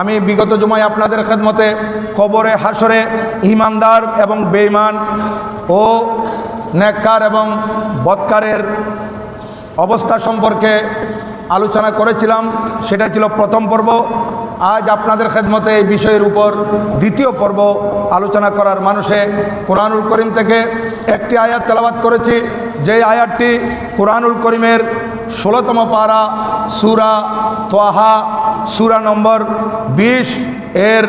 আমি বিগত জুমায় আপনাদের খেদমতে কবরে হাসরে ইমানদার এবং বেইমান ও নেককার এবং বৎকারের অবস্থা সম্পর্কে আলোচনা করেছিলাম। সেটা ছিল প্রথম পর্ব। আজ আপনাদের খেদমতে এই বিষয়ের উপর দ্বিতীয় পর্ব আলোচনা করার মানুষে কোরআনুল করিম থেকে একটি আয়াত তেলাবাত করেছি। যে আয়াতটি কোরআনুল করিমের ষোলোতম পারা সুরা তোয়াহা, সুরা নম্বর বিশ এর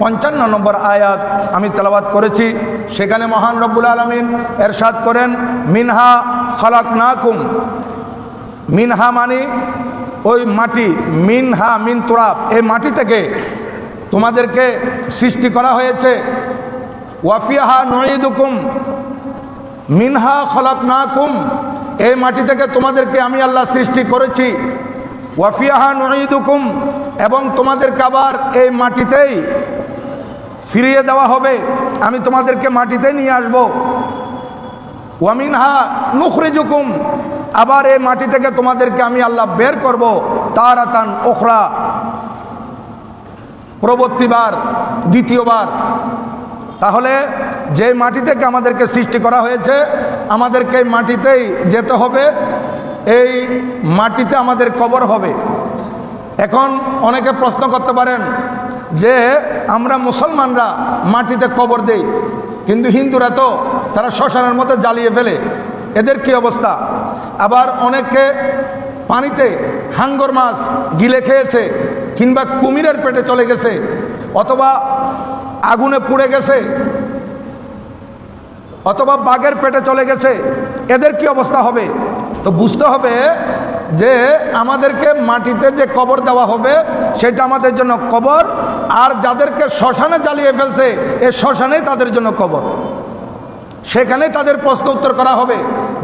পঞ্চান্ন নম্বর আয়াত আমি তেলাবাত করেছি। সেখানে মহান রব্বুল আলমিন এরশাদ করেন, মিনহা খালাক নাকুম মিনহা মানে ওই মাটি মিনহা মিন তোরাব, এই মাটি থেকে তোমাদেরকে সৃষ্টি করা হয়েছে। ওয়াফিয়াহা নঈদুকুম, মিনহা খলাক নাকুম এই মাটি থেকে তোমাদেরকে আমি আল্লাহ সৃষ্টি করেছি। ওয়াফিয়াহা নঈদুকুম, এবং তোমাদেরকে আবার এই মাটিতেই ফিরিয়ে দেওয়া হবে। আমি তোমাদেরকে মাটিতে নিয়ে আসব। ওয়ামিনহা নুখরিজুকুম আবার এই মাটি থেকে তোমাদেরকে আমি আল্লাহ বের করব, তারাতান ওখরা পরবর্তীবার, দ্বিতীয়বার। তাহলে যে মাটি থেকে আমাদেরকে সৃষ্টি করা হয়েছে, আমাদেরকে এই মাটিতেই যেতে হবে। এই মাটিতে আমাদের কবর হবে। এখন অনেকে প্রশ্ন করতে পারেন যে, আমরা মুসলমানরা মাটিতে কবর দেই, কিন্তু হিন্দুরা তো তারা শ্মশানের মধ্যে জ্বালিয়ে ফেলে। এদের কি অবস্থা? আবার অনেকে পানিতে হাঙ্গর মাছ গিলে খেয়েছে কিংবা কুমিরের পেটে চলে গেছে অথবা আগুনে পুড়ে গেছে অথবা বাঘের পেটে চলে গেছে। এদের কি অবস্থা হবে? তো বুঝতে হবে যে আমাদেরকে মাটিতে যে কবর দেওয়া হবে, সেটা আমাদের জন্য কবর, আর যাদেরকে শ্মশানে জ্বালিয়ে ফেলছে, এ শ্মশানেই তাদের জন্য কবর। সেখানেই তাদের প্রশ্ন উত্তর করা হবে।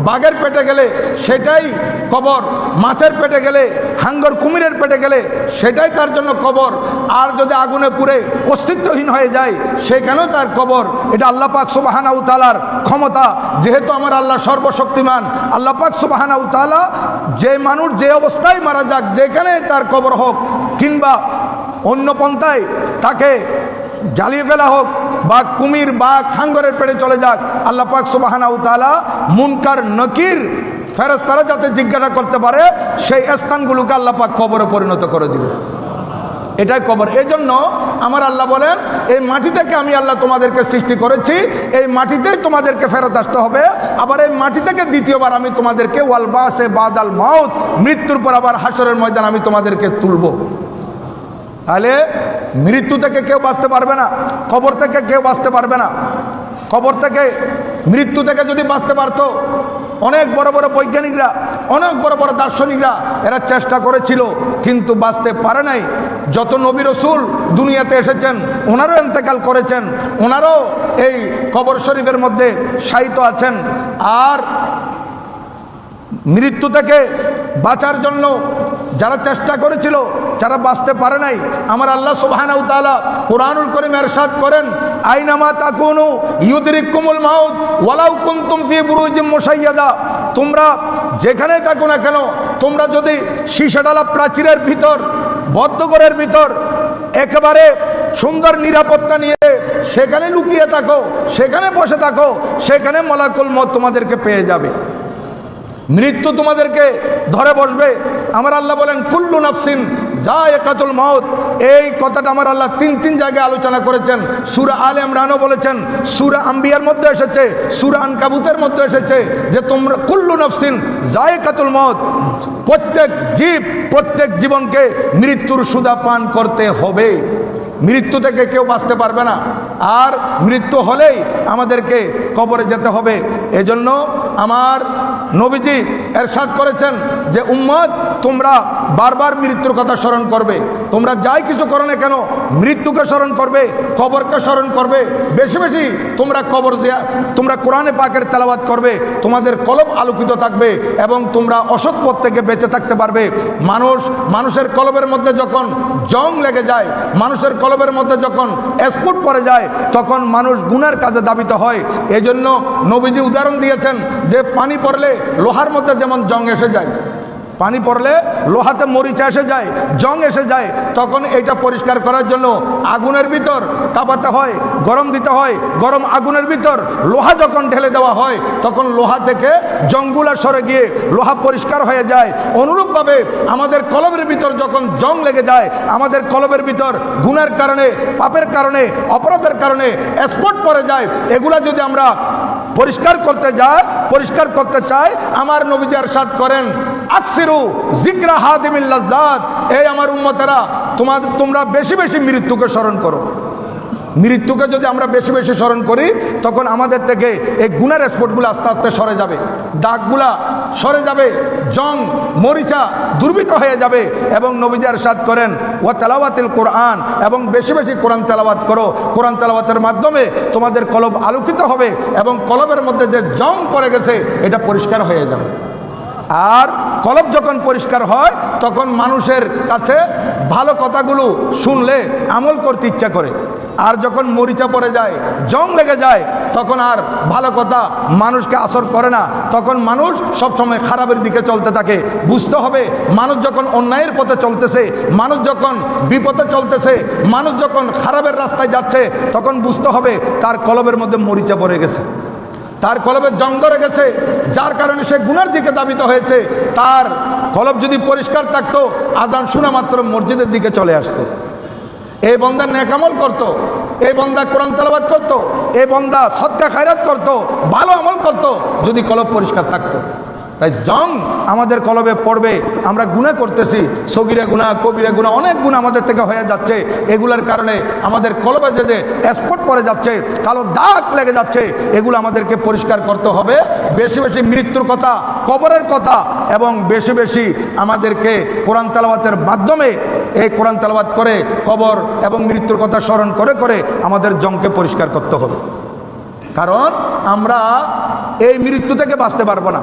বাঘের পেটে গেলে সেটাই কবর, মাছের পেটে গেলে হাঙ্গর কুমিরের পেটে গেলে সেটাই তার জন্য কবর। আর যদি আগুনে পুড়ে অস্তিত্বহীন হয়ে যায় সেখানেও তার কবর? এটা আল্লাহ পাক সুবাহানা উতালার ক্ষমতা। যেহেতু আমার আল্লাহ সর্বশক্তিমান, আল্লাহ পাক সুবাহানা উতালা যে মানুষ যে অবস্থায় মারা যাক, যেখানে তার কবর হোক কিংবা অন্য পন্থায় তাকে জ্বালিয়ে ফেলা হোক বা কুমির বা খাঙ্গরের পেটে চলে যাক। আল্লাহ পাক সুবাহানা উতালা মুনকার, নকির ফেরত তারা যাতে জিজ্ঞাসা করতে পারে, সেই স্থানগুলোকে আল্লাহ পাক কবরে পরিণত করে দিবে। এটাই কবর। এই জন্য আমার আল্লাহ বলেন, এই মাটি থেকে আমি আল্লাহ তোমাদেরকে সৃষ্টি করেছি, এই মাটিতেই তোমাদেরকে ফেরত আসতে হবে। আবার এই মাটি থেকে দ্বিতীয়বার আমি তোমাদেরকে ওয়ালবাসে বাদাল মাউত, মৃত্যুর পর আবার হাসরের ময়দান আমি তোমাদেরকে তুলবো। তাহলে মৃত্যু থেকে কেউ বাঁচতে পারবে না, কবর থেকে কেউ বাঁচতে পারবে না। কবর থেকে মৃত্যু থেকে যদি বাঁচতে পারতো, অনেক বড় বড় বৈজ্ঞানিকরা, অনেক বড় বড় দার্শনিকরা এরা চেষ্টা করেছিল, কিন্তু বাঁচতে পারে নাই। যত নবী রসুল দুনিয়াতে এসেছেন, ওনারও এন্তেকাল করেছেন, ওনারও এই কবর শরীফের মধ্যে শায়িত আছেন। আর মৃত্যু থেকে বাঁচার জন্য যারা চেষ্টা করেছিল যারা বাঁচতে পারে নাই, আমার আল্লাহ সুবহানাহু তাআলা কোরআনুল করিম এরশাদ করেন আইনামা তাকুনু ইউদরিকুমুল মাউত ওয়ালাউ কুনতুম ফি বুরুজিম মুশাইয়াদা। তোমরা যেখানে থাকো না কেন, তোমরা যদি শীষাডালা প্রাচীরের ভিতর বদ্ধঘরের ভিতর, একেবারে সুন্দর নিরাপত্তা নিয়ে সেখানে লুকিয়ে থাকো, সেখানে বসে থাকো, সেখানে মলাকুল মত তোমাদেরকে পেয়ে যাবে। মৃত্যু তোমাদেরকে ধরে বসবে। আমার আল্লাহ বলেন, কুল্লু নাফসিন যা একাতুল মত এই কথাটা আমার আল্লাহ তিন তিন জায়গায় আলোচনা করেছেন। সুরা আল ইমরানও বলেছেন, সুরা আম্বিয়ার মধ্যে এসেছে, সুরা আনকাবুতের মধ্যে এসেছে যে তোমরা কুল্লু নফসিন যা একাতুল মত প্রত্যেক জীব, প্রত্যেক জীবনকে মৃত্যুর সুদা পান করতে হবে। মৃত্যু থেকে কেউ বাঁচতে পারবে না। আর মৃত্যু হলেই আমাদেরকে কবরে যেতে হবে। এজন্য আমার নবীজি এরশাদ করেছেন যে, উম্মত, তোমরা বারবার মৃত্যুর কথা স্মরণ করবে। তোমরা যাই কিছু করো না কেন, মৃত্যুকে স্মরণ করবে, কবরকে স্মরণ করবে। বেশি বেশি তোমরা কবর তোমরা কোরআনে পাকের তেলাবাদ করবে। তোমাদের কলব আলোকিত থাকবে এবং তোমরা অসৎ পথ থেকে বেঁচে থাকতে পারবে। মানুষ, মানুষের কলবের মধ্যে যখন জং লেগে যায়, মানুষের কলবের মধ্যে যখন স্ফুট পড়ে যায়, তখন মানুষ গুণের কাজে দাবিত হয়। এজন্য জন্য নবীজি উদাহরণ দিয়েছেন যে পানি পড়লে লোহার মধ্যে যেমন জং এসে যায়। পানি পড়লে লোহাতে মরিচা এসে যায়, জং এসে যায়, তখন এটা পরিষ্কার করার জন্য আগুনের ভিতর কাঁপাতে হয়, গরম দিতে হয়, গরম আগুনের ভিতর লোহা যখন ঢেলে দেওয়া হয়, তখন লোহা থেকে জংগুলা সরে গিয়ে লোহা পরিষ্কার হয়ে যায়। অনুরূপভাবে আমাদের কলমের ভিতর যখন জং লেগে যায়, আমাদের কলমের ভিতর গুণের কারণে, পাপের কারণে, অপরাধের কারণে স্পট পড়ে যায়। এগুলা যদি আমরা পরিষ্কার করতে যায়, পরিষ্কার করতে চাই, আমার নবীজি সাদ করেন আকসিরু জিকরা হাদিমিল্লাজাত এই আমার উম্মতেরা তোমার তোমরা বেশি বেশি মৃত্যুকে স্মরণ করো। মৃত্যুকে যদি আমরা বেশি বেশি স্মরণ করি, তখন আমাদের থেকে এই গুণের স্পটগুলো আস্তে আস্তে সরে যাবে। দাগগুলা সরে যাবে, জং, মরিচা দুর্বৃত হয়ে যাবে এবং নবীজার সাদ করেন ও তেলাওয়াতিল কোরআন, এবং বেশি বেশি কোরআন তেলাওয়াত করো। কোরআন তেলাওয়াতের মাধ্যমে তোমাদের কলব আলোকিত হবে এবং কলবের মধ্যে যে জং পড়ে গেছে, এটা পরিষ্কার হয়ে যাবে। আর কলব যখন পরিষ্কার হয়, তখন মানুষের কাছে ভালো কথাগুলো শুনলে, আমল করতে ইচ্ছা করে। আর যখন মরিচা পড়ে যায়, জং লেগে যায়, তখন আর ভালো কথা মানুষকে আসর করে না। তখন মানুষ সবসময় খারাপের দিকে চলতে থাকে। বুঝতে হবে, মানুষ যখন অন্যায়ের পথে চলতেছে, মানুষ যখন বিপথে চলতেছে, মানুষ যখন খারাপের রাস্তায় যাচ্ছে, তখন বুঝতে হবে তার কলবের মধ্যে মরিচা পড়ে গেছে। তার কলবের জঙ্গ রেখেছে, যার কারণে সে গুনার দিকে দাবিত হয়েছে তার কলব যদি পরিষ্কার থাকতো, আজান শোনা মাত্র মসজিদের দিকে চলে আসতো এই বন্দা নেকামল করত। এই বন্দা কোরআন তালাবাদ করত। এই বন্দা সৎকা খায়রাত করত। ভালো আমল করত। যদি কলব পরিষ্কার থাকতো তাই জং আমাদের কলবে পড়বে, আমরা গুণা করতেছি। সগিরা গুণা, কবিরা গুণা, অনেক গুণ আমাদের থেকে হয়ে যাচ্ছে। এগুলোর কারণে আমাদের কলবে যে যে স্পট পড়ে যাচ্ছে, কালো দাগ লেগে যাচ্ছে, এগুলো আমাদেরকে পরিষ্কার করতে হবে। বেশি বেশি মৃত্যুর কথা, কবরের কথা, এবং বেশি বেশি আমাদেরকে কোরআন তালাবাতের মাধ্যমে এই কোরআন তালাবাত করে, কবর এবং মৃত্যুর কথা স্মরণ করে করে আমাদের জংকে পরিষ্কার করতে হবে। কারণ আমরা এই মৃত্যু থেকে বাঁচতে পারব না।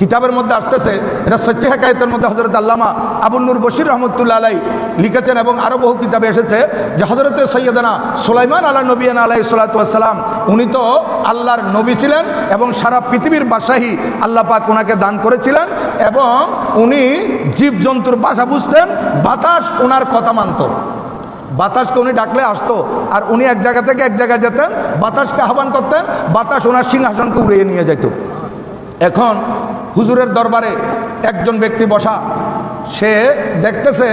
কিতাবের মধ্যে আসতেছে, এটা সচ্চে হেকায়তের মধ্যে হজরত আল্লামা আবুল বশির রহমতুল্লা আলাই লিখেছেন এবং আরও বহু কিতাবে এসেছে যে হজরত সৈয়দানা সুলাইমান আল্লাহ নবীন আলাই সালাতাম উনি তো আল্লাহর নবী ছিলেন এবং সারা পৃথিবীর বাসাহি আল্লাহ পাক ওনাকে দান করেছিলেন এবং উনি জীবজন্তুর বাসা বুঝতেন, বাতাস ওনার কথা মানত। বাতাসকে উনি ডাকলে আসতো, আর উনি এক জায়গা থেকে এক জায়গায় যেতেন, বাতাসকে আহ্বান করতেন, বাতাস ওনার সিংহাসনকে উড়িয়ে নিয়ে যেত। এখন হুজুরের দরবারে একজন ব্যক্তি বসা, সে দেখতেছে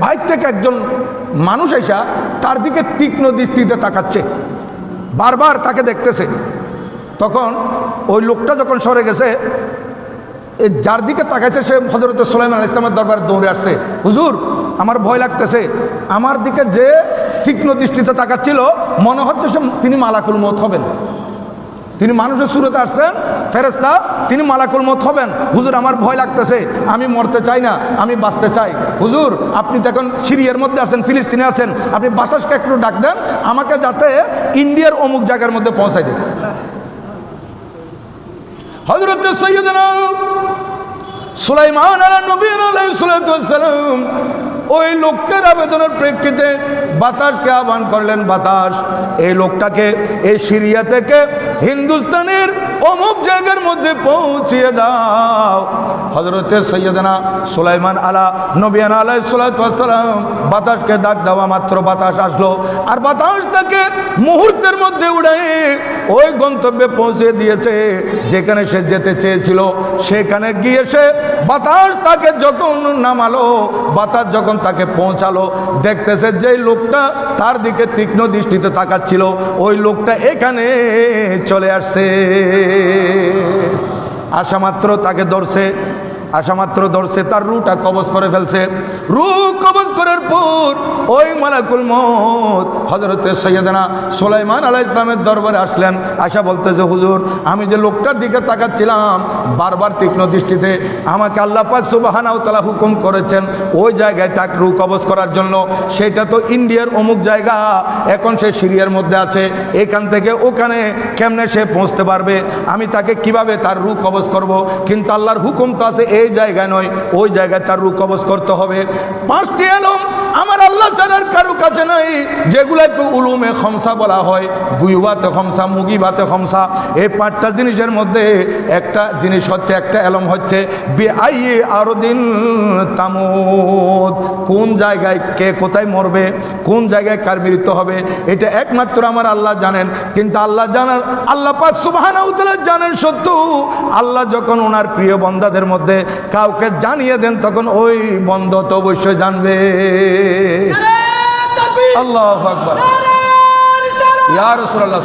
বাইর থেকে একজন মানুষ এসা তার দিকে তীক্ষ্ণ দৃষ্টিতে তাকাচ্ছে। বারবার তাকে দেখতেছে। তখন ওই লোকটা যখন সরে গেছে যার দিকে তাকাইছে সে হজরত সোলাইমান ইসলামের দরবারে দৌড়ে আসছে। হুজুর, আমার ভয় লাগতেছে। আমার দিকে যে তীক্ষ্ণ দৃষ্টিতে তাকাচ্ছিল, মনে হচ্ছে সে তিনি মালাকুল মত হবেন। তিনি মানুষের সুরতে আসছেন ফেরেস্তা তিনি মালাকুল মত হবেন। হুজুর, আমার ভয় লাগতেছে। আমি মরতে চাই না, আমি বাঁচতে চাই। হুজুর, আপনি তো এখন সিরিয়ার মধ্যে আছেন, ফিলিস্তিনে আছেন, আপনি বাতাসকে একটু ডাক দেন, আমাকে যাতে ইন্ডিয়ার অমুক জায়গার মধ্যে পৌঁছাই দেন হজরত সৈয়দনা সুলাইমান ওই লোকটার আবেদনের প্রেক্ষিতে বাতাসকে আহ্বান করলেন বাতাস। এই লোকটাকে এই সিরিয়া থেকে হিন্দুস্তানের অমুক জায়গার মধ্যে পৌঁছিয়ে দাও। হজরতে সৈয়দনা সুলাইমান আলা, নবিয়ান আলাই সালাম, বাতাসকে ডাক দেওয়া মাত্র বাতাস আসলো। আর বাতাস তাকে মুহূর্তের মধ্যে উড়াই ওই গন্তব্যে পৌঁছে দিয়েছে। যেখানে সে যেতে চেয়েছিল, সেখানে গিয়ে সে বাতাস তাকে যখন নামালো, বাতাস যখন তাকে পৌঁছালো। দেখতেছে যে লোকটা তার দিকে তীক্ষ্ণ দৃষ্টিতে তাকাচ্ছিল, ওই লোকটা এখানে চলে আসছে। আসা মাত্র তাকে ধরছে। আসা মাত্র ধরছে, তার রুটা কবজ করে ফেলছে। রু কবজ করার পর ওই মালাকুল মত হজরতের সৈয়দনা সোলাইমান আলাহ ইসলামের দরবারে আসলেন। আশা বলতেছে, হুজুর, আমি যে লোকটার দিকে তাকাচ্ছিলাম, বারবার তীক্ষ্ণ দৃষ্টিতে আমাকে আল্লাহ পাক সুবাহানাও তালা হুকুম করেছেন, ওই জায়গায় তাকে রু কবজ করার জন্য। সেটা তো ইন্ডিয়ার অমুক জায়গা, এখন সে সিরিয়ার মধ্যে আছে। এখান থেকে ওখানে কেমনে সে পৌঁছতে পারবে? আমি তাকে কীভাবে তার রু কবজ করব? কিন্তু আল্লাহর হুকুম তো আছে এই জায়গায় নয় ওই জায়গায় তার রু কবজ করতে হবে। পাঁচটি আলম আমার আল্লাহ ছাড়ার কারও কাছে নাই, যেগুলাকে উলুমে খমসা বলা হয় গুইবাতে খমসা, মুগিবাতে খমসা, এই পাঁচটা জিনিসের মধ্যে একটা জিনিস হচ্ছে, একটা এলম হচ্ছে, বেআইয়ে আরও দিন তামুদ। কোন জায়গায় কে কোথায় মরবে, কোন জায়গায় কার মৃত্যু হবে, এটা একমাত্র আমার আল্লাহ জানেন। কিন্তু আল্লাহ জানার, আল্লাহ পাক সুবহানাহু ওয়া জানেন সত্য, আল্লাহ যখন ওনার প্রিয় বন্দাদের মধ্যে কাউকে জানিয়ে দেন, তখন ওই বন্ধ তো অবশ্যই জানবে। আল্লাহ আকবার। ইয়া আলাইহি ওয়াসাল্লাম।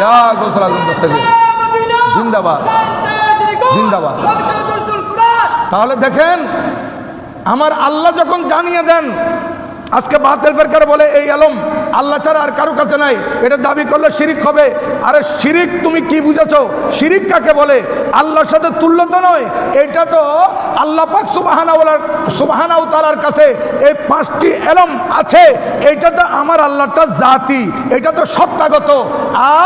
ইয়া গোসল আজম দস্তগীর জিন্দাবাদ। জিন্দাবাদ। তাহলে দেখেন, আমার আল্লাহ যখন জানিয়ে দেন আজকে বাতিল ফেরকার বলে, এই আলম, আল্লাহ ছাড়া আর কারও কাছে নাই। এটা দাবি করলে শিরিক হবে। আরে শিরিক তুমি কি বুঝেছ? শিরিক কাকে বলে? আল্লাহর সাথে তুল্য তো নয়। এটা তো আল্লাহ পাক সুবাহানাওয়ালার সুবাহানাউ তালার কাছে এই পাঁচটি এলম আছে। এটা তো আমার আল্লাহটা জাতি। এটা তো সত্যাগত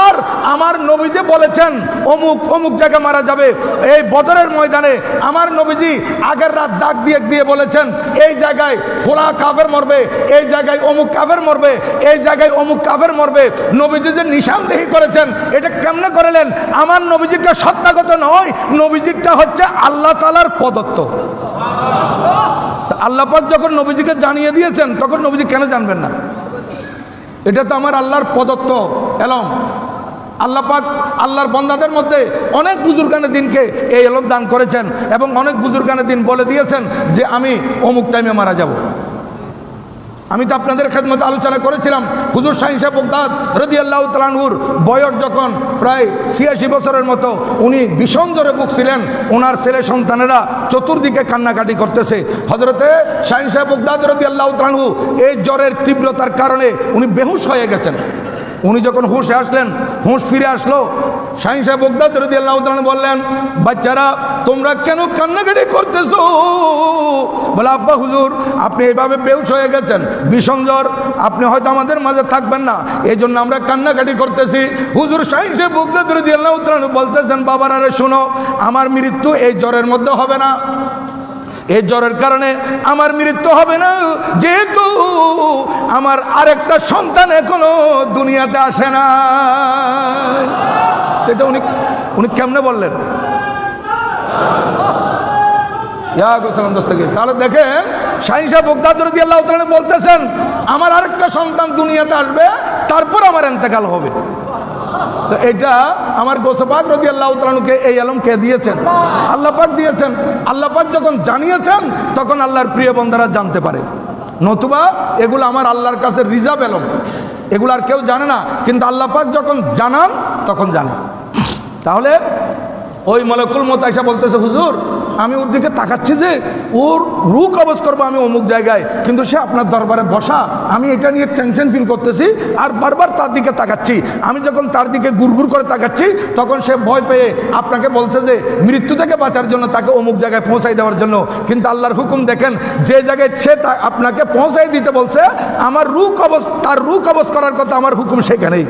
আর আমার নবীজি বলেছেন, অমুক অমুক জায়গায় মারা যাবে। এই বদরের ময়দানে আমার নবীজি আগের রাত ডাক দিয়ে দিয়ে বলেছেন, এই জায়গায় ফোলা কাফের মরবে। এই জায়গায় অমুক কাফের মরবে, এই জায়গায় অমুক কাফের মরবে। নবীজি যে নিশানদেহি করেছেন, এটা কেমনে করলেন? আমার নবীজিটা সত্যাগত নয়, নবীজিটা হচ্ছে আল্লাহ তালার প্রদত্ত। তা আল্লাহ পাক যখন নবীজিকে জানিয়ে দিয়েছেন, তখন নবীজি কেন জানবেন না? এটা তো আমার আল্লাহর প্রদত্ত এলম। আল্লাহ পাক আল্লাহর বন্দাদের মধ্যে অনেক বুজুর্গানে দিনকে এই এলম দান করেছেন এবং অনেক বুজুর্গানে দিন বলে দিয়েছেন যে আমি অমুক টাইমে মারা যাব। আমি তো আপনাদের খেদমতে আলোচনা করেছিলাম। হুজুর শাহিন সাহেব রদি আল্লাহ তালানহুর বয়স যখন প্রায় ছিয়াশি বছরের মতো, উনি ভীষণ জোরে বুকছিলেন। ওনার ছেলে সন্তানেরা চতুর্দিকে কান্নাকাটি করতেছে। হজরতে শাহিন বগদাদ রদি আল্লাহ তালানহু এই জ্বরের তীব্রতার কারণে উনি বেহুশ হয়ে গেছেন। উনি যখন হুঁশে আসলেন, হুঁশ ফিরে আসলো, শাহিন সাহেব বগদাদ আল্লাহ বললেন, বাচ্চারা, তোমরা কেন কান্নাকাটি করতেছো? বলে, আব্বা হুজুর, আপনি এইভাবে বেউস হয়ে গেছেন জ্বর আপনি হয়তো আমাদের মাঝে থাকবেন না এই জন্য আমরা কান্নাকাটি করতেছি। হুজুর সাইন সাহেব বগদাদ রদি আল্লাহ বলতেছেন, বাবার আরে শুনো, আমার মৃত্যু এই জ্বরের মধ্যে হবে না। এই জ্বরের কারণে আমার মৃত্যু হবে না। যেহেতু আমার আরেকটা সন্তান এখনও দুনিয়াতে আসে না। সেটা উনি উনি কেমনে বললেন? তাহলে দেখেন শাহিনশাহ বগদাদ রদি আল্লাহ বলতেছেন, আমার আরেকটা সন্তান দুনিয়াতে আসবে, তারপর আমার এন্তেকাল হবে। তো এটা আমার গোসপাক রদি আল্লাহ তালুকে এই আলম কে দিয়েছেন? আল্লাহ পাক দিয়েছেন। আল্লাহ পাক যখন জানিয়েছেন, তখন আল্লাহর প্রিয় বন্ধারা জানতে পারে। নতুবা এগুলো আমার আল্লাহর কাছে রিজার্ভ এলম এগুলো আর কেউ জানে না, কিন্তু আল্লাহ পাক যখন জানান, তখন জানে। তাহলে ওই মলকুল মত আইসা বলতেছে, হুজুর আমি ওর দিকে তাকাচ্ছি যে ওর রু কবজ করব আমি অমুক জায়গায়, কিন্তু সে আপনার দরবারে বসা। আমি এটা নিয়ে টেনশন ফিল করতেছি আর বারবার তার দিকে তাকাচ্ছি। আমি যখন তার দিকে গুড়গুড় করে তাকাচ্ছি, তখন সে ভয় পেয়ে আপনাকে বলছে যে, মৃত্যু থেকে বাঁচার জন্য তাকে অমুক জায়গায় পৌঁছাই দেওয়ার জন্য। কিন্তু আল্লাহর হুকুম দেখেন, যে জায়গায় সে আপনাকে পৌঁছাই দিতে বলছে, আমার রু কবজ, তার রু কবজ করার কথা আমার হুকুম সেখানেই।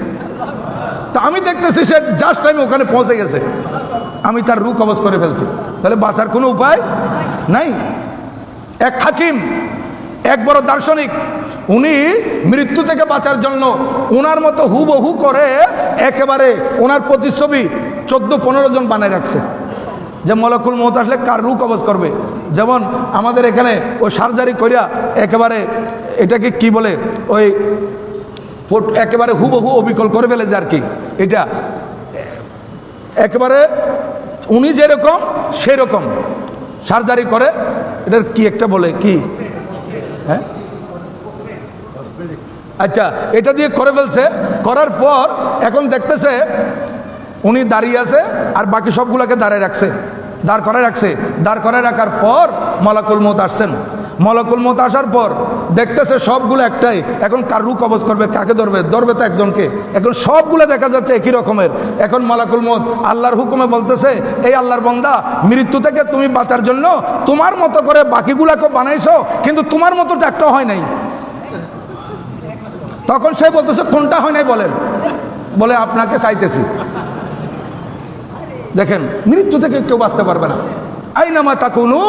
তা আমি দেখতেছি সে জাস্ট টাইমে ওখানে পৌঁছে গেছে। আমি তার রু কবজ করে ফেলছি। তাহলে বাঁচার কোনো উপায় নাই? এক হাকিম, এক বড় দার্শনিক, উনি মৃত্যু থেকে বাঁচার জন্য ওনার মতো হুবহু করে একেবারে ওনার প্রতিচ্ছবি চোদ্দ, পনেরো জন বানায় রাখছে। যে মলকুল মত আসলে কার রু কবজ করবে? যেমন আমাদের এখানে ও সার্জারি করিয়া একেবারে এটাকে কি বলে? ওই ফোট একেবারে হুবহু অবিকল করে ফেলেছে আর কি। এটা, একেবারে উনি যেরকম, সেরকম। সার্জারি করে, এটার কি একটা বলে, কি? হ্যাঁ? আচ্ছা এটা দিয়ে করে ফেলছে। করার পর এখন দেখতেছে উনি দাঁড়িয়ে আছে আর বাকি সবগুলোকে দাঁড়ায় রাখছে। দাঁড় করে রাখছে। দাঁড় করে রাখার পর মলাকুল মত আসছেন। মলাকুল মত আসার পর দেখতেছে সবগুলো একটাই। এখন কার রু কবজ করবে, কাকে ধরবে? ধরবে তো একজনকে। এখন সবগুলো দেখা যাচ্ছে একই রকমের। এখন মলাকুল মত আল্লাহর হুকুমে বলতেছে, এই আল্লাহর বন্দা, মৃত্যু থেকে তুমি বাঁচার জন্য তোমার মতো করে বাকিগুলাকে বানাইছো, কিন্তু তোমার মতো তো একটা হয় নাই। তখন সে বলতেছে, কোনটা হয় নাই বলেন। বলে, আপনাকে চাইতেছি। দেখেন, মৃত্যু থেকে কেউ বাঁচতে পারবে না। আইনামা তাকুনু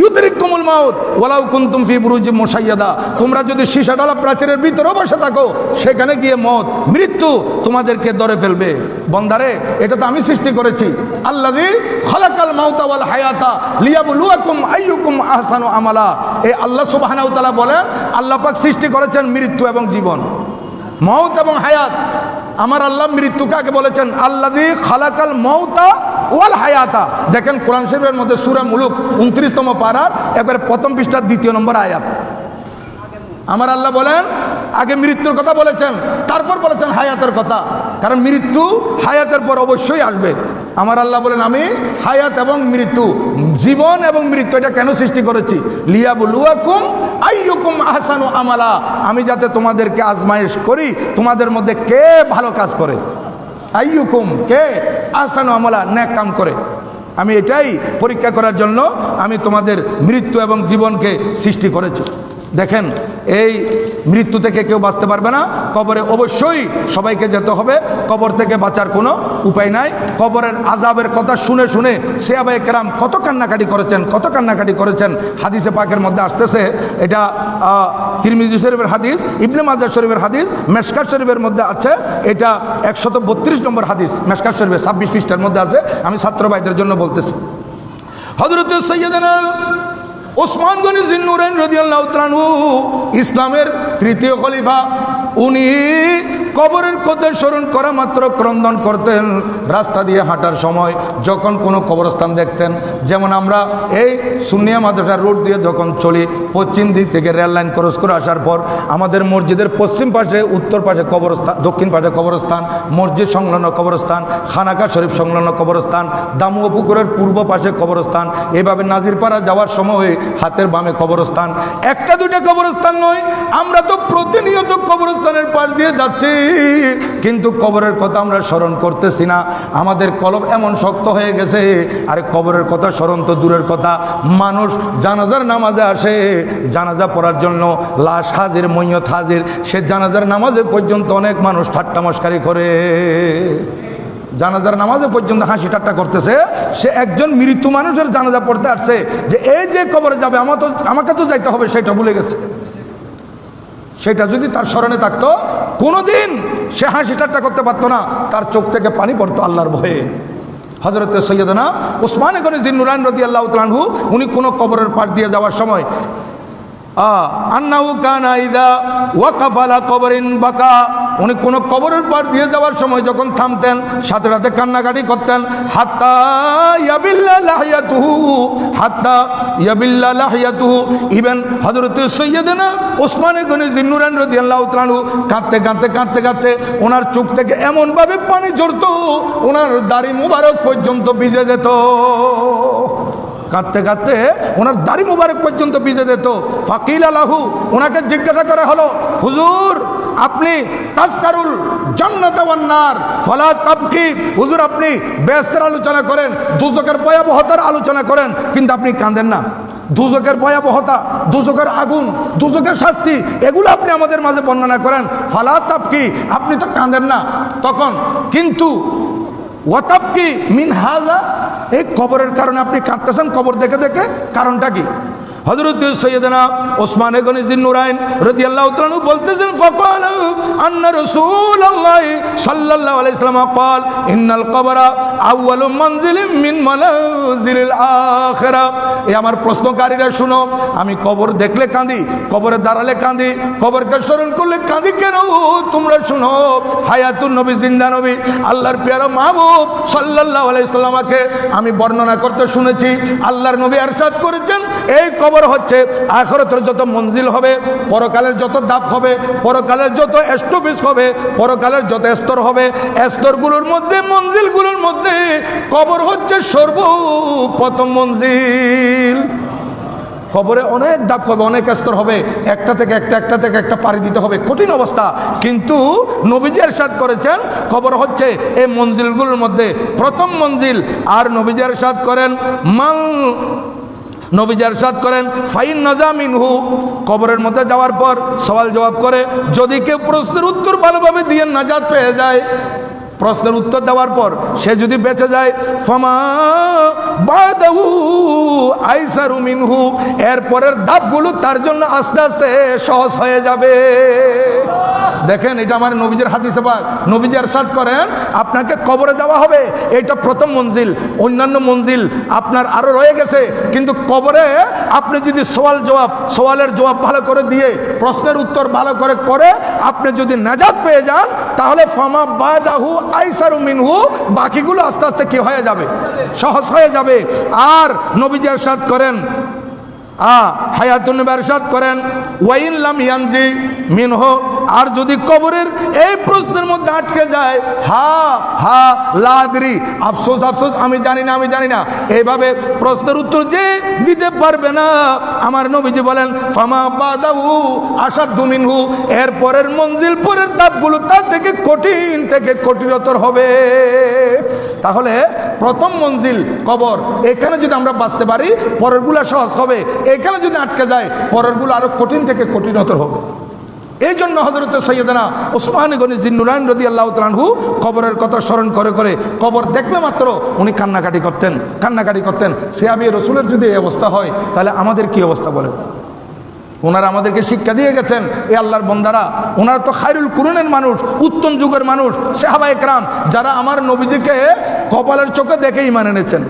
ইউদরিকুমুল মাউত, ওয়ালাউ কুনতুম ফি বুরুজিম মুশাইয়াদা। তোমরা যদি সীসাডালা প্রাচীরের ভিতরেও বসে থাকো, সেখানে গিয়ে মত, মৃত্যু তোমাদেরকে ধরে ফেলবে। বন্দারে, এটা তো আমি সৃষ্টি করেছি। আল্লাযী খালাকাল মাউতা ওয়াল হায়াতা লিয়াবলুয়াকুম আইয়ুকুম আহসানু আমালা। এই আল্লাহ সুবহানাহু ওয়া তাআলা বলেন, আল্লাহ পাক সৃষ্টি করেছেন মৃত্যু এবং জীবন। মৌত এবং হায়াত। আমার আল্লাহ মৃত্যু কাকে বলেছেন আল্লাদি খালাকাল মৌতা ওয়াল হায়াতা। দেখেন কোরআন শরীফের মধ্যে সুরা মুলুক উনত্রিশতম পাড়ার একবারে প্রথম পৃষ্ঠার দ্বিতীয় নম্বর আয়াত। আমার আল্লাহ বলেন, আগে মৃত্যুর কথা বলেছেন, তারপর বলেছেন হায়াতের কথা। কারণ মৃত্যু হায়াতের পর অবশ্যই আসবে। আমার আল্লাহ বলেন, আমি হায়াত এবং মৃত্যু, জীবন এবং মৃত্যু এটা কেন সৃষ্টি করেছি? লিয়াবুলুয়াকুম আইয়ুকুম আহসানু আমালা। আমি যাতে তোমাদেরকে আজমাইশ করি, তোমাদের মধ্যে কে ভালো কাজ করে? আইয়ুকুম, কে? আহসানু আমালা, ন্যাক কাম করে। আমি এটাই পরীক্ষা করার জন্য আমি তোমাদের মৃত্যু এবং জীবনকে সৃষ্টি করেছি। দেখেন, এই মৃত্যু থেকে কেউ বাঁচতে পারবে না, কবরে অবশ্যই সবাইকে যেতে হবে, কবর থেকে বাঁচার কোনো উপায় নাই। কবরের আজাবের কথা শুনে শুনে সেয়াবাই কেরাম কত কান্নাকাটি করেছেন, কত কান্নাকাটি করেছেন, হাদিসে পাকের মধ্যে আসতেছে। এটা তিরমিজি শরীফের হাদিস, ইবনে মাজার শরীফের হাদিস মেশকার শরীফের মধ্যে আছে। এটা একশত বত্রিশ নম্বর হাদিস মেশকার শরীফের ছাব্বিশ পৃষ্ঠার মধ্যে আছে। আমি ছাত্র ভাইদের জন্য বলতেছি। হজরত সৈয়দানা ওসমান গনি জিন্নুরেন রদিয়াল্লাহ ইসলামের তৃতীয় খলিফা উনি কবরের কথা স্মরণ করা মাত্র ক্রন্দন করতেন, রাস্তা দিয়ে হাঁটার সময় যখন কোনো কবরস্থান দেখতেন, যেমন আমরা এই সুনিয়া মাদ্রাসার রোড দিয়ে যখন চলি, পশ্চিম দিক থেকে রেল লাইন ক্রস করে আসার পর আমাদের মসজিদের পশ্চিম পাশে, উত্তর পাশে কবরস্থান, দক্ষিণ পাশে কবরস্থান, মসজিদ সংলগ্ন কবরস্থান, খানাকা শরীফ সংলগ্ন কবরস্থান, দামুয়া পুকুরের পূর্ব পাশে কবরস্থান, এভাবে নাজিরপাড়া যাওয়ার সময় হাতের বামে কবরস্থান। একটা দুইটা কবরস্থান নয়, আমরা তো প্রতিনিয়ত কবরস্থানের পাশ দিয়ে যাচ্ছি। কিন্তু কবরের কথা আমরা স্মরণ করতেছি না। আমাদের কলম এমন শক্ত হয়ে গেছে। আর কবরের কথা স্মরণ তো দূরের কথা। মানুষ জানাজার নামাজে আসে। জানাজা পড়ার জন্য লাশ হাজির মৈয়ত হাজির। সে জানাজার নামাজে পর্যন্ত অনেক মানুষ ঠাট্টা মস্কারি করে। জানাজার নামাজে পর্যন্ত হাসি ঠাট্টা করতেছে। সে একজন মৃত্যু মানুষের জানাজা পড়তে আসছে যে, এই যে কবরে যাবে আমার তো আমাকে তো যাইতে হবে, সেটা ভুলে গেছে। সেটা যদি তার স্মরণে থাকতো, কোনোদিন সে হাসি ঠাট্টা করতে পারতো না। তার চোখ থেকে পানি পড়তো আল্লাহর ভয়ে। হজরত সৈয়দনা ওসমান গনি জিন্নুরান রদি আল্লাহ তালহু উনি কোনো কবরের পাশ দিয়ে যাওয়ার সময় ইদা ওয়াকাফালা কবরিন বাকা। উনি কোনো কবরের পার দিয়ে যাওয়ার সময় যখন থামতেন, সাথে সাথে কান্নাকাটি করতেন, হাত্তা ইভেন হযরত সৈয়দনা ওসমান তাআলা কাঁদতে কাঁদতে কাঁদতে কাঁদতে ওনার চোখ থেকে এমন ভাবে পানি ঝরতো, ওনার দাড়ি মুবারক পর্যন্ত ভিজে যেত। কাঁদতে কাঁদতে ওনার দাড়ি মুবারক পর্যন্ত ভিজে যেত। ফাকিল আলাহু ওনাকে জিজ্ঞাসা করা হলো, হুজুর, আপনি তাজকারুল জান্নাত ওয়ান্নার ফলা তাবকি, হুজুর আপনি ব্যস্তের আলোচনা করেন দুজকের ভয়াবহতার আলোচনা করেন, কিন্তু আপনি কাঁদেন না। দুজকের ভয়াবহতা দুজকের আগুন দুজকের শাস্তি, এগুলো আপনি আমাদের মাঝে বর্ণনা করেন। ফালা তাবকি, আপনি তো কাঁদেন না। তখন কিন্তু ওয়াতাবকি মিন হাজা এই কবরের কারণে আপনি কাঁদতেছেন কবর দেখে দেখে কারণটা কি হযরত সৈয়দনা ওসমান গনি জিন্নুরাইন রাদিয়াল্লাহু তাআলা বলতেছেন ফাকাল আন্না রাসূলুল্লাহ সাল্লাল্লাহু আলাইহি সাল্লাম قال ان القبر اول منزل من منازل الاخره এই আমার প্রশ্নকারীরা শুনো আমি কবর দেখলে কাঁদি কবরে দাঁড়ালে কাঁদি কবরকে স্মরণ করলে কাঁদি কেন তোমরা শুনো হায়াতুন নবী জিন্দা নবী আল্লাহর পেয়ারা মাহবুব সাল্লাল্লাহু আলাইহি সাল্লামকে আমি বর্ণনা করতে শুনেছি। আল্লাহর নবী আরশাদ করেছেন। এই কবর হচ্ছে আখরতের যত মঞ্জিল হবে, পরকালের যত দাপ হবে, পরকালের যত এস্টোপিস হবে, পরকালের যত স্তর হবে স্তরগুলোর মধ্যে, মঞ্জিলগুলোর মধ্যে কবর হচ্ছে সর্বপ্রথম মঞ্জিল। খবরে অনেক দাপ হবে অনেক স্তর হবে। একটা থেকে একটা একটা থেকে একটা পাড়ি দিতে হবে। কঠিন অবস্থা। কিন্তু নবীজি এরশাদ করেছেন, খবর হচ্ছে এই মঞ্জিলগুলোর মধ্যে প্রথম মঞ্জিল আর নবীজি এরশাদ করেন, মাল নবী জারসাদ করেন, ফাইন নাজামিনহু কবরের মধ্যে যাওয়ার পর সওয়াল জবাব করে, যদি কেউ প্রশ্নের উত্তর ভালোভাবে দিয়ে নাজাদ পেয়ে যায় প্রশ্নের উত্তর দেওয়ার পর সে যদি বেঁচে যায়, ফমা এর পরের ধাপগুলো তার জন্য আস্তে আস্তে সহজ হয়ে যাবে। দেখেন, এটা আমার নবীজের হাদিসে পাক। নবীজি সাদ করেন, আপনাকে কবরে দেওয়া হবে। এটা প্রথম মঞ্জিল। অন্যান্য মঞ্জিল আপনার আরও রয়ে গেছে, কিন্তু কবরে আপনি যদি সওয়াল জবাব, সওয়ালের জবাব ভালো করে দিয়ে, প্রশ্নের উত্তর ভালো করে করে আপনি যদি নাজাত পেয়ে যান, তাহলে ফামা বাদাহু আইসারু মিনহু, বাকিগুলো আস্তে আস্তে কি হয়ে যাবে? সহজ হয়ে যাবে। আর নবীজি সাদ করেন হায়াতুন ব্যবসাদ করেন, ওয়াইন লাম ইয়ানজি মিনহ, আর যদি কবরের এই প্রশ্নের মধ্যে আটকে যায়, হা হা, লাদরি, আফসোস আফসোস, আমি জানি না, আমি জানি না, এইভাবে প্রশ্নের উত্তর যে দিতে পারবে না, আমার নবীজি বলেন, ফামা বাদাহু আসাদ মিনহু, এর পরের মঞ্জিল, পরের ধাপগুলো তার থেকে কঠিন থেকে কঠিনতর হবে। তাহলে প্রথম মঞ্জিল কবর। এখানে যদি আমরা বাঁচতে পারি, পরেরগুলো সহজ হবে। এখানে যদি আটকে যায়, পরেরগুলো আরও কঠিন থেকে কঠিনতর হবে। এই জন্য হজরত সৈয়দনা ওসমান গনি জিন্নুরায়ন রদি আল্লাহ তালহু কবরের কথা স্মরণ করে করে কবর দেখবে মাত্র উনি কান্নাকাটি করতেন কান্নাকাটি করতেন। সে আমি রসুলের যদি এই অবস্থা হয়, তাহলে আমাদের কি অবস্থা বলেন? ওনারা আমাদেরকে শিক্ষা দিয়ে গেছেন, এ আল্লাহর বন্দারা। ওনারা তো খায়রুল কুরুনের মানুষ, উত্তম যুগের মানুষ সাহাবা একরাম যারা আমার নবীজিকে কপালের চোখে দেখেই মানে এনেছেন।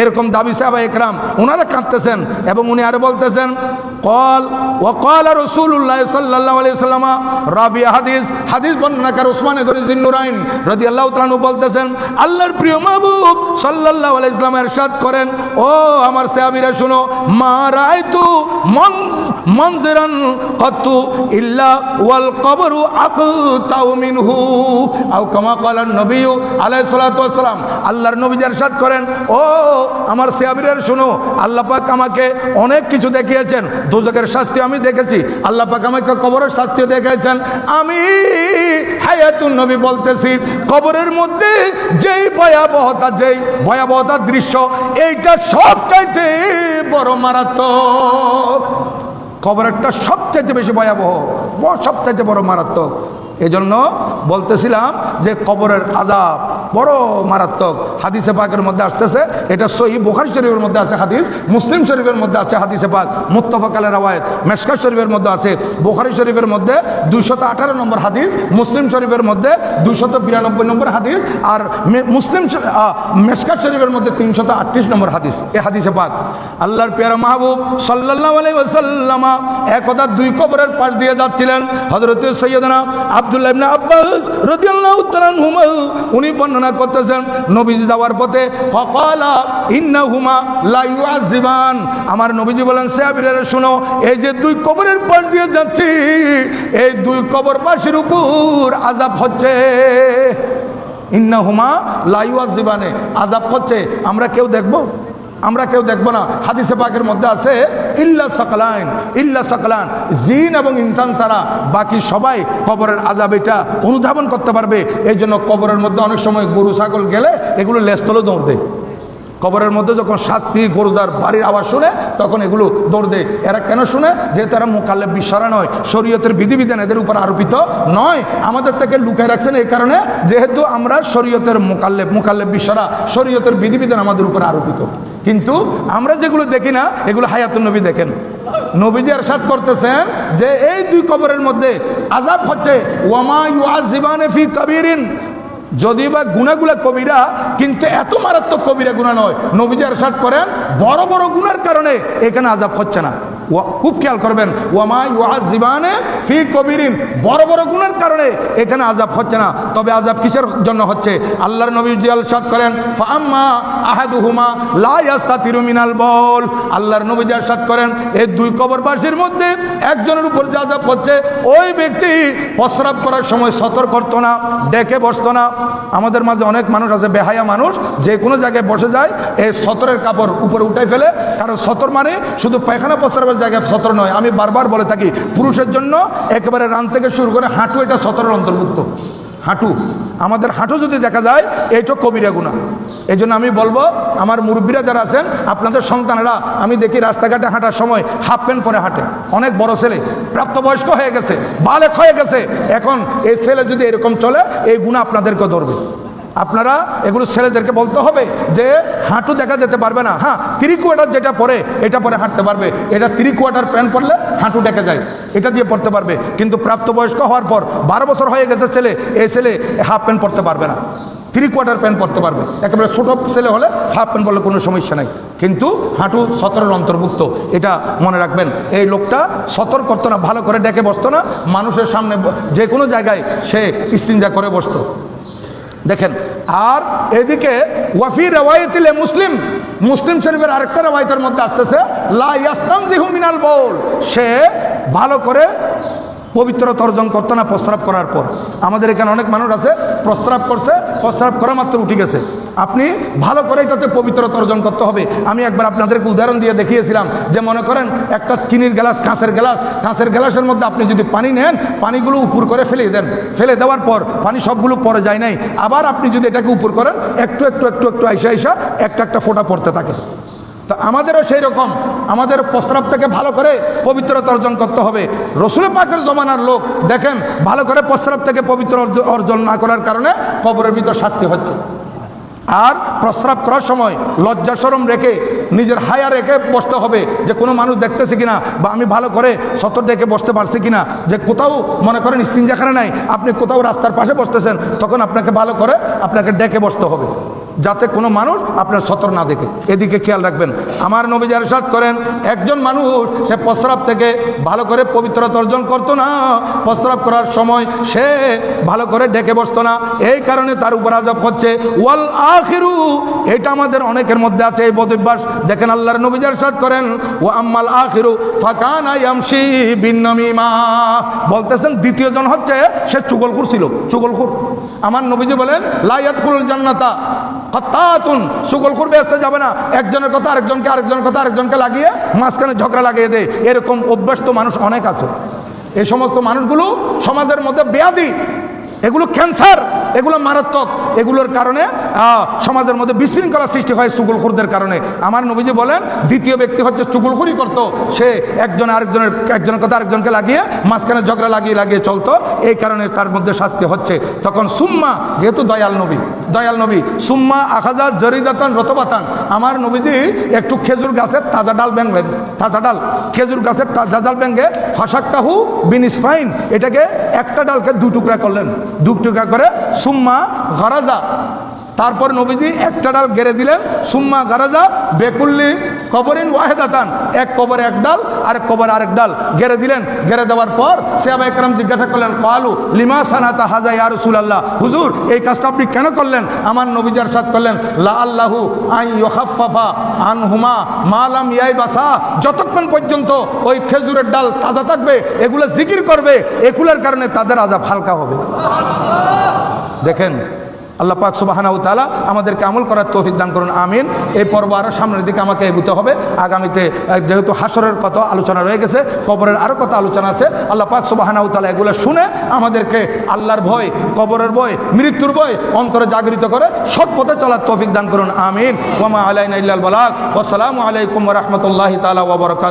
এরকম দাবি সাহাবা একরাম ওনারা কাঁদতেছেন এবং উনি আরও বলতেছেন, কল ও কল আর রসুল্লাহ সাল্লাহ আলি সাল্লামা রাবি হাদিস হাদিস বর্ণনাকার ওসমান গরি জিন্নুরাইন রদি আল্লাহ তালু বলতেছেন, আল্লাহর প্রিয় মাহবুব সাল্লাহ আলাই ইসলাম এরশাদ করেন, ও আমার সাহাবিরা শুনো, মা রায় তু মন মঞ্জিরান কতু ইল্লা ওয়াল কবরু আকতাউ মিনহু। আও কামা ক্বালান নবী আলাইহিস সালাতু আল্লাহর নবী ইরশাদ করেন, ও আমার সাহাবীরা শুনো, আল্লাহ পাক আমাকে অনেক কিছু দেখিয়েছেন। দোজকের শাস্তি আমি দেখেছি। আল্লাহ পাক আমাকে কবরের শাস্তিও দেখিয়েছেন। আমি হায়াতুন নবী বলতেছি, কবরের মধ্যে যেই ভয়াবহতা, যেই ভয়াবহতার দৃশ্য, এইটা সবচাইতে বড় মারাত্মক। কবরেরটা সবচাইতে বেশি ভয়াবহ সবচাইতে বড় মারাত্মক। এজন্য বলতেছিলাম যে কবরের আজাব বড় মারাত্মক হাদিসে পাকের মধ্যে আসতেছে। এটা সহি বুখারি শরীফের মধ্যে আছে হাদিস, মুসলিম শরীফের মধ্যে আছে হাদিসে পাক মুত্তফাকালের রাওয়ায়ত মেশকা শরীফের মধ্যে আছে, বুখারি শরীফের মধ্যে দুইশত আঠারো নম্বর হাদিস, মুসলিম শরীফের মধ্যে দুইশত বিরানব্বই নম্বর হাদিস আর মুসলিম মেশকা শরীফের মধ্যে তিনশত আটত্রিশ নম্বর হাদিস, এ হাদিসে পাক। আল্লাহর পেয়ারা মাহবুব সাল্লাল্লাহু আলাইহি ওয়াসাল্লামা একদা দুই কবরের পাশ দিয়ে যাচ্ছিলেন। হযরত সৈয়দনা আব্দুল্লাহ ইবনে আব্বাস রাদিয়াল্লাহু তাআলা আনহুমা, উনি বর্ণনা করতেছেন নবীজি যাওয়ার পথে, ফাকালা ইন্নাহুমা লা ইউআযিবান আমার নবীজি বলেন সাহাবীরা শুনো, এই যে দুই কবরের পাশ দিয়ে যাচ্ছি, এই দুই কবরবাসীর উপর আযাব হচ্ছে। ইন্নাহুমা লাইওয়াজ জীবানে আজাব হচ্ছে, আমরা কেউ দেখব? আমরা কেউ দেখব না। হাদিসে পাকের মধ্যে আছে, ইল্লা সকলাইন, ইল্লা সকলান। জিন এবং ইনসান ছাড়া বাকি সবাই কবরের আজাব এটা অনুধাবন করতে পারবে। এই জন্য কবরের মধ্যে অনেক সময় গরু, ছাগল গেলে এগুলো লেস্তলে দৌড় দেয়। কবরের মধ্যে যখন শাস্তি গরুজার বাড়ির আওয়াজ শুনে, তখন এগুলো দৌড় দেয়। এরা কেন শুনে? যেহেতু এরা মোকাল্লে বিশ্বরা নয়, শরীয়তের বিধিবিধান এদের উপর আরোপিত নয়। আমাদের থেকে লুকায় রাখছেন এই কারণে, যেহেতু আমরা শরীয়তের মোকাল্লে মোকাল্লে বিশ্বরা শরীয়তের বিধিবিধান আমাদের উপর আরোপিত। কিন্তু আমরা যেগুলো দেখি না, এগুলো হায়াতুন নবী দেখেন। নবীজি আরশাদ করতেছেন যে এই দুই কবরের মধ্যে আজাব হচ্ছে ওয়ামা ইউআযিবানে ফি কাবীরিন। যদি বা গুণাগুলা কবিরা, কিন্তু এত মারাত্মক কবিরা গুণা নয়। নবীজার আরশাদ করেন, বড় বড় গুণার কারণে এখানে আজাব হচ্ছে না। খুব খেয়াল করবেন, ওয়ামা ইউআজ জীবানে ফি কবিরিন। বড় বড় গুণের কারণে এখানে আজাব হচ্ছে না। তবে আজাব কিসের জন্য হচ্ছে? আল্লাহর নবী জি আরশাদ করেন ফাম্মা আহাদুহুমা লা ইয়াস্তাতিরু মিনাল বল আল্লাহর নবী জি আরশাদ করেন, এই দুই কবরবাসীর মধ্যে একজনের উপর যে আজাব হচ্ছে, ওই ব্যক্তি প্রস্রাব করার সময় সতর্ক করতো না, ডেকে বসতো না। আমাদের মাঝে অনেক মানুষ আছে, বেহায়া মানুষ, যে কোনো জায়গায় বসে যায়, এই সতরের কাপড় উপরে উঠাই ফেলে। কারণ সতর মানে শুধু পায়খানা প্রস্রাবের জায়গায় সতর নয়। আমি বারবার বলে থাকি, পুরুষের জন্য একেবারে রান থেকে শুরু করে হাঁটু এটা সতরের অন্তর্ভুক্ত। হাঁটু। আমাদের হাঁটু যদি দেখা যায়, এইটা কবিরা গুণা। এই আমি বলব, আমার মুরব্বীরা যারা আছেন, আপনাদের সন্তানেরা, আমি দেখি রাস্তাঘাটে হাঁটার সময় হাফ প্যান্ট পরে হাঁটে। অনেক বড় ছেলে, প্রাপ্তবয়স্ক হয়ে গেছে, বালেক হয়ে গেছে। এখন এই ছেলে যদি এরকম চলে, এই গুণা আপনাদেরকে ধরবে। আপনারা এগুলো ছেলেদেরকে বলতে হবে যে হাঁটু দেখা যেতে পারবে না। হ্যাঁ থ্রি কোয়ার্টার যেটা পরে, এটা পরে হাঁটতে পারবে। এটা থ্রি কোয়ার্টার প্যান্ট পরলে হাঁটু ডেকে যায়। এটা দিয়ে পড়তে পারবে। কিন্তু প্রাপ্তবয়স্ক হওয়ার পর বারো বছর হয়ে গেছে ছেলে, এই ছেলে হাফ প্যান্ট পরতে পারবে না। থ্রি কোয়ার্টার প্যান্ট পরতে পারবে। একেবারে ছোট ছেলে হলে হাফ প্যান্ট পরলে কোনো সমস্যা নাই। কিন্তু হাঁটু সতরের অন্তর্ভুক্ত। এটা মনে রাখবেন, এই লোকটা সতর্ক করতো না, ভালো করে ডেকে বসতো না। মানুষের সামনে যে কোনো জায়গায় সে ইস্তিনজা করে বসতো। দেখেন, আর এদিকে ওয়াফি রেওয়ায়তিলে মুসলিম মুসলিম শরীফের আরেকটা রেওয়ায়তের মধ্যে আসতেছে, লা ইয়াস্তানজিহু বল সে ভালো করে পবিত্রতা অর্জন করতো না, প্রস্রাব করার পর। আমাদের এখানে অনেক মানুষ আছে, প্রস্রাব করছে, প্রস্রাব করা মাত্র উঠে গেছে। আপনি ভালো করে এটাতে পবিত্রতা অর্জন করতে হবে। আমি একবার আপনাদেরকে উদাহরণ দিয়ে দেখিয়েছিলাম যে মনে করেন একটা চিনির গ্লাস, কাঁচের গ্লাস, কাঁচের গ্লাসের মধ্যে আপনি যদি পানি নেন, পানিগুলো উপর করে ফেলে দেন। ফেলে দেওয়ার পর পানি সবগুলো পরে যায় নাই। আবার আপনি যদি এটাকে উপর করেন, একটু একটু একটু একটু, আইসা আইসা, একটা একটা ফোঁটা পড়তে থাকে। তো আমাদেরও সেই রকম আমাদের প্রস্রাব থেকে ভালো করে পবিত্রতা অর্জন করতে হবে। রসুল পাকের জমানার লোক, দেখেন, ভালো করে প্রস্রাব থেকে পবিত্র অর্জন না করার কারণে কবরের ভিতর শাস্তি হচ্ছে। আর প্রস্রাব করার সময় লজ্জা সরম রেখে, নিজের হায়া রেখে বসতে হবে যে কোনো মানুষ দেখতেছে কিনা বা আমি ভালো করে সতর দেখে বসতে পারছি কিনা। যে কোথাও মনে করেন যেখানে নাই, আপনি কোথাও রাস্তার পাশে বসতেছেন, তখন আপনাকে ভালো করে আপনাকে ডেকে বসতে হবে। যাতে কোনো মানুষ আপনার সতর না দেখে। এদিকে খেয়াল রাখবেন, আমার নবী সাথ করেন, একজন মানুষ সে প্রস্রাব থেকে ভালো করে পবিত্রতা অর্জন করতো না, প্রস্রাব করার সময় সে ভালো করে ডেকে বসতো না। এই কারণে তার উপর আজব হচ্ছে, ওয়াল আখিরু, এটা আমাদের অনেকের মধ্যে আছে, এই বদভ্যাস। দেখেন আল্লাহর নবী সাথ করেন ও আম্মাল আখিরু, ফাকানা বলতেছেন, দ্বিতীয় জন হচ্ছে, সে চুগলখুর ছিল, চুগলখুর। আমার নবীজি বলেন লাইয়াতখুল জান্নাতা। হত্যাতুন করবে, আসতে যাবে না। একজনের কথা আরেকজনকে, আরেকজনের কথা আরেকজনকে লাগিয়ে মাঝখানে ঝগড়া লাগিয়ে দেয় এরকম অভ্যস্ত মানুষ অনেক আছে। এই সমস্ত মানুষগুলো সমাজের মধ্যে বেয়াদি। এগুলো ক্যান্সার এগুলো মারাত্মক। এগুলোর কারণে সমাজের মধ্যে বিশৃঙ্খলা সৃষ্টি হয় চুগুলখুরদের কারণে। আমার নবীজি বলেন, দ্বিতীয় ব্যক্তি হচ্ছে চুগুলখুরি করত। সে একজন আরেকজনের, একজনের কথা আরেকজনকে লাগিয়ে, মাঝখানে ঝগড়া লাগিয়ে লাগিয়ে চলতো। এই কারণে তার মধ্যে শাস্তি হচ্ছে। তখন সুম্মা, যেহেতু দয়াল নবী দয়াল নবী, সুম্মা আখাজা জরিদাতান রতবাতান। আমার নবীজি একটু খেজুর গাছের তাজা ডাল ব্যাংবেন তাজা ডাল, খেজুর গাছের তাজা ডাল ব্যাঙ্গে ফাঁসাক্কাহু বিনিস ফাইন এটাকে একটা ডালকে দু টুকরা করলেন। দু টুকা করে সুম্মা গরাজা। তারপর নবীজি একটা ডাল গেড়ে দিলেন, সুম্মা গারাজা বেকুল্লি কবরিন ওয়াহেদাতান। এক কবরে এক ডাল, আরেক কবরে আরেক ডাল গেড়ে দিলেন। গেড়ে দেওয়ার পর সেবা একরাম জিজ্ঞাসা করলেন, কালু লিমা সানাতা হাজা ইয়া রাসূলুল্লাহ? হুজুর, এই কাজটা আপনি কেন করলেন? আমার নবীজার সাথ করলেন, লা আল্লাহু আই ইউখাফফাফা আনহুমা মালাম ইয়াই বাসা যতক্ষণ পর্যন্ত ওই খেজুরের ডাল তাজা থাকবে, এগুলো জিকির করবে, এগুলোর কারণে তাদের আজাব হালকা হবে। দেখেন আল্লাহ পাক সুবাহানাউ তালা আমাদেরকে আমল করার তৌফিক দান করুন, আমিন। এই পর্ব আরও সামনের দিকে আমাকে এগুতে হবে। আগামীতে যেহেতু হাসরের কত আলোচনা রয়ে গেছে, কবরের আরও কত আলোচনা আছে, আল্লাহ পাক সুবাহানাউ তালা এগুলো শুনে আমাদেরকে আল্লাহর ভয়, কবরের ভয়, মৃত্যুর ভয় অন্তরে জাগরিত করে সৎ পথে চলার তৌফিক দান করুন, আমিন। ওমা আলাইন ইল্লাল ওসালামু আলাইকুম রহমতুল্লাহ তালা ওবরকাত